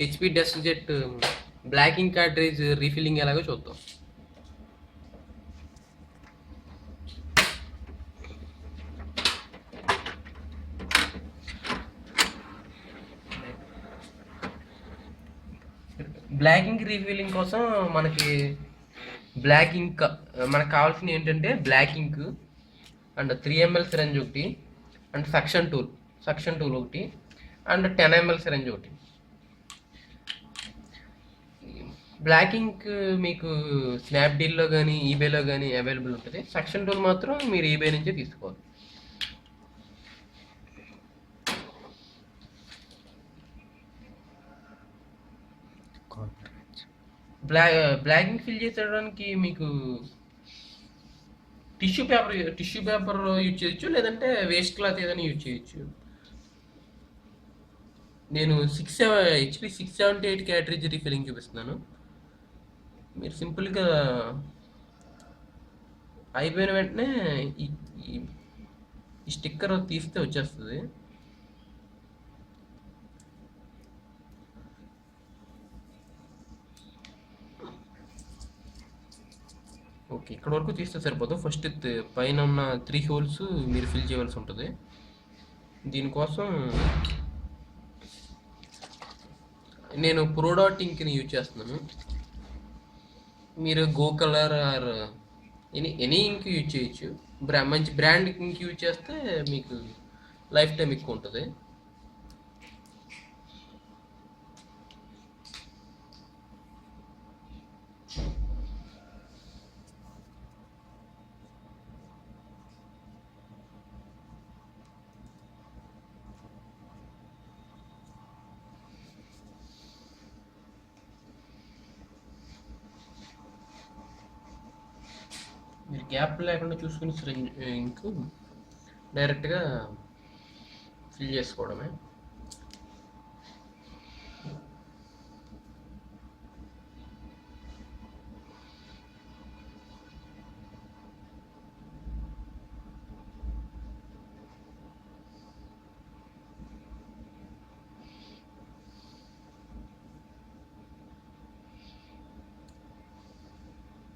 HP dust jet blocking cartridge refilling ఎలాగో చూద్దాం. Blocking refilling కోసం మనకి బ్లాక్ ఇంక్ మనకు కావాల్సిన ఏంటంటే black ink and three ML syringe ఒకటి and suction tool suction tool ఒకటి అండ్ టెన్ ఎంఎల్ సిరంజ్ ఒకటి. బ్లాక్ ఇంక్ మీకు స్నాప్డీల్లో కానీ ఈబేలో కానీ అవైలబుల్ ఉంటుంది. సెక్షన్ టూల్ మాత్రం మీరు ఈబే నుంచే తీసుకోవాలి. బ్లాక్ బ్లాక్ ఇంక్ ఫిల్ చేసేయడానికి మీకు tissue paper tissue paper use చేయొచ్చు లేదంటే వేస్ట్ క్లాత్ ఏదైనా యూజ్ చేయొచ్చు. నేను six HP six seventy eight cartridge refilling చూపిస్తున్నాను. మీరు సింపుల్గా అయిపోయిన వెంటనే ఈ స్టిక్కర్ తీస్తే వచ్చేస్తుంది. ఓకే ఇక్కడ వరకు తీస్తే సరిపోదు. ఫస్ట్ పైన ఉన్న త్రీ హోల్స్ మీరు ఫిల్ చేయవలసి ఉంటుంది. దీనికోసం నేను ప్రోడాట్ ఇంక్ని యూజ్ చేస్తున్నాను. మీరు go colour or any any ink use చేయొచ్చు. బ్రా మంచి బ్రాండ్ ఇంక్ యూజ్ చేస్తే మీకు లైఫ్ టైం ఎక్కువ ఉంటుంది మీరు గ్యాప్ లేకుండా చూసుకుని ఇంక్ డైరెక్ట్గా ఫిల్ చేసుకోవడమే.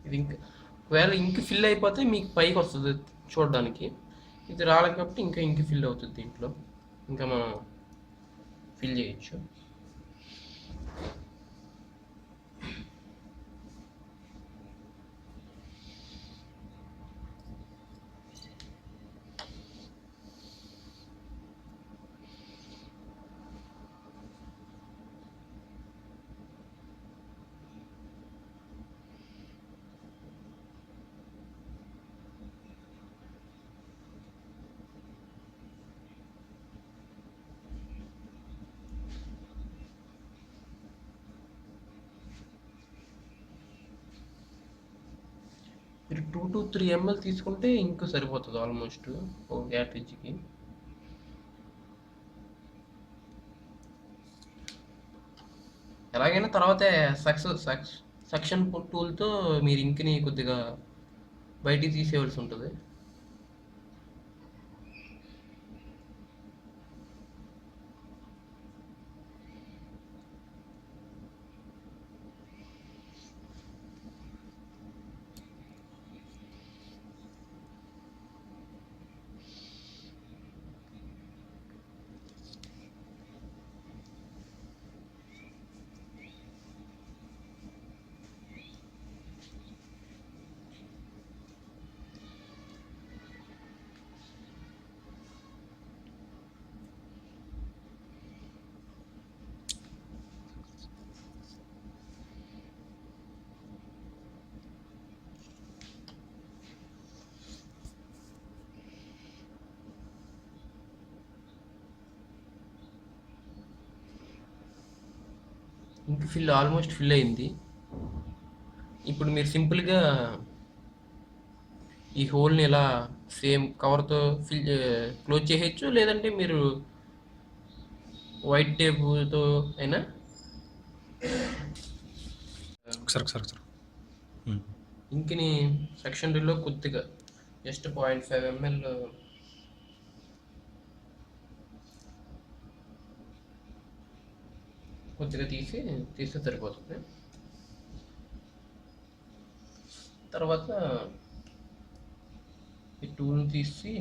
ఇది ఇంకా. ఒకవేళ ఇంక్ ఫిల్ అయిపోతే మీకు పైకి వస్తుంది చూడడానికి. ఇది రాలేదు కాబట్టి ఇంకా ఇంక్ ఫిల్ అవుతుంది దీంట్లో. ఇంకా మనం ఫిల్ చేయొచ్చు మీరు టూ టు త్రీ ఎంఎల్ తీసుకుంటే ఇంకా సరిపోతుంది ఆల్మోస్ట్ ఒక క్యాటరేజ్కి ఎలాగైనా తర్వాత సక్సెస్ సక్స్ సక్షన్ టూల్తో మీరు ఇంక్ని కొద్దిగా బయటికి తీసేయవలసి ఉంటుంది. ఇంక్ ఫిల్ ఆల్మోస్ట్ ఫిల్ అయింది. ఇప్పుడు మీరు సింపుల్గా ఈ హోల్ని ఇలా సేమ్ కవర్తో ఫిల్ క్లోజ్ చేయొచ్చు లేదంటే మీరు వైట్ టేపుతో అయినా? ఒకసారి ఒకసారి ఒకసారి. ఉమ్. ఇంక్ని సెక్షన్లో కొద్దిగా జస్ట్ పాయింట్ ఫైవ్ ఎంఎల్ కొద్దిగా తీసి తీస్తే సరిపోతుంది. తర్వాత ఈ టూల్ తీసి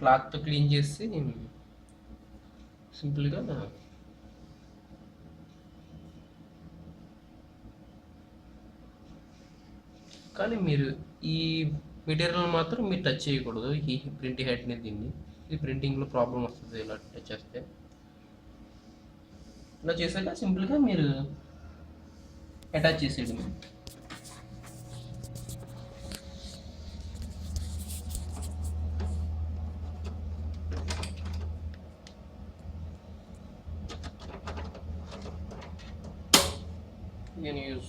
క్లాత్తో క్లీన్ చేసి సింపుల్గా కానీ మీరు ఈ మెటీరియల్ మాత్రం మీరు టచ్ చేయకూడదు. ఈ ప్రింట్ హెడ్ని దీన్ని. ఇది ప్రింటింగ్లో ప్రాబ్లం వస్తుంది ఇలా టచ్ చేస్తే. ఇలా చేసాక సింపుల్గా మీరు అటాచ్ చేసేయడం. నేను యూజ్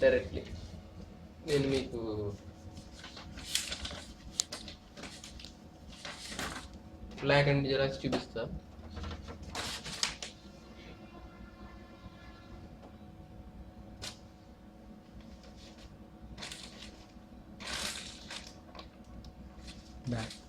డైరెక్ట్లీ నేను మీకు బ్లాక్ అండ్ జెరాక్స్ చూపిస్తా బ్యాక్